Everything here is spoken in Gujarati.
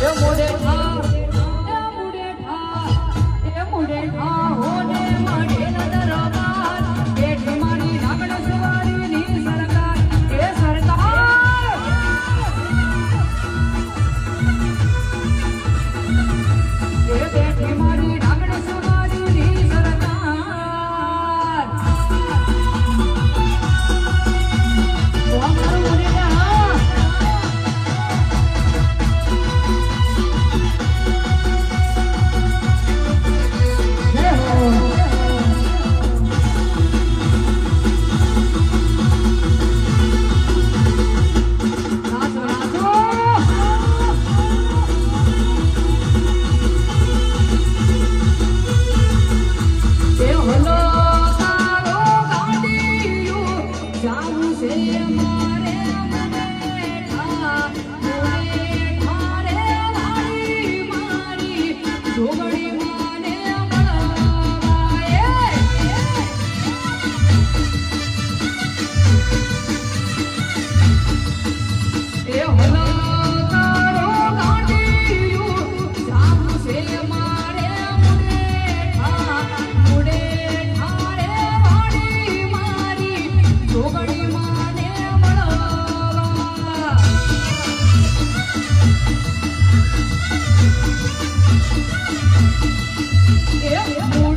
જોગણી যোগা એ